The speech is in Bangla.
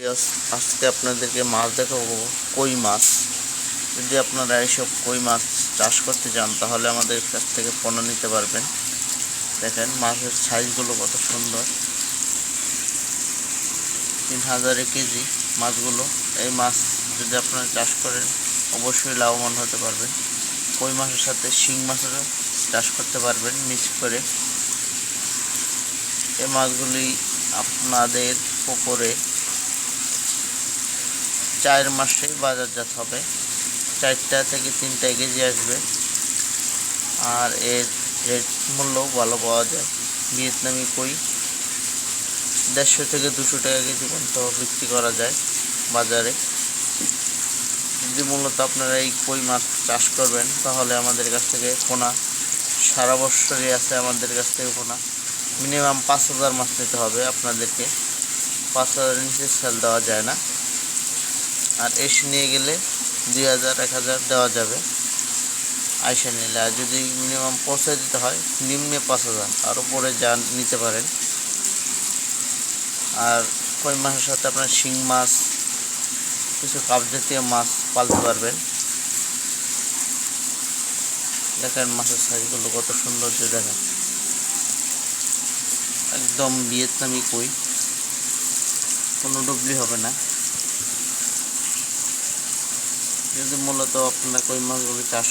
আজ- আজকে আপনাদেরকে মাছ দেখাবো, কই মাছ। যদি আপনারা এইসব কই মাছ চাষ করতে চান, তাহলে আমাদের কাছ থেকে পণ্য নিতে পারবেন। দেখেন, মাছের সাইজগুলো কত সুন্দর। তিন হাজারে কেজি মাছগুলো। এই মাছ যদি আপনারা চাষ করেন, অবশ্যই লাভবান হতে পারবেন। কই মাছের সাথে শিং মাছেরও চাষ করতে পারবেন, মিক্স করে। এই মাছগুলি আপনাদের পুকুরে চার মাসে বাজারজাত হবে। চারটা থেকে তিনটা কেজি আসবে। আর এর রেট মূল্য ভালো পাওয়া যায়। ভিয়েতনামি কই। দেড়শো থেকে দুশো টাকা কেজি পর্যন্ত বিক্রি করা যায় বাজারে। যদি মূলত আপনারা এই কই মাছ চাষ করবেন, তাহলে আমাদের কাছ থেকে পোনা সারা বছরই আছে আমাদের কাছ থেকে পোনা মিনিমাম পাঁচ হাজার মাছ নিতে হবে আপনাদেরকে। পাঁচ হাজারের নিচে সেল দেওয়া যায় না। আর এসে নিয়ে গেলে দুই হাজার, এক হাজার দেওয়া যাবে। আইসা নিলে, আর যদি মিনিমাম পৌঁছে দিতে হয়, নিম্নে পাঁচ হাজার, আর উপরে যা নিতে পারেন। আর কই মাছের সাথে আপনার শিং মাছ, কিছু কাপ জাতীয় মাছ পালতে পারবেন। দেখেন মাছের সাইজগুলো কত সুন্দর যে দেখেন। একদম ভিয়েতনামি কই। কোনো ডুবলি হবে না। যদি মূলত আপনারা কই মাছগুলি চাষ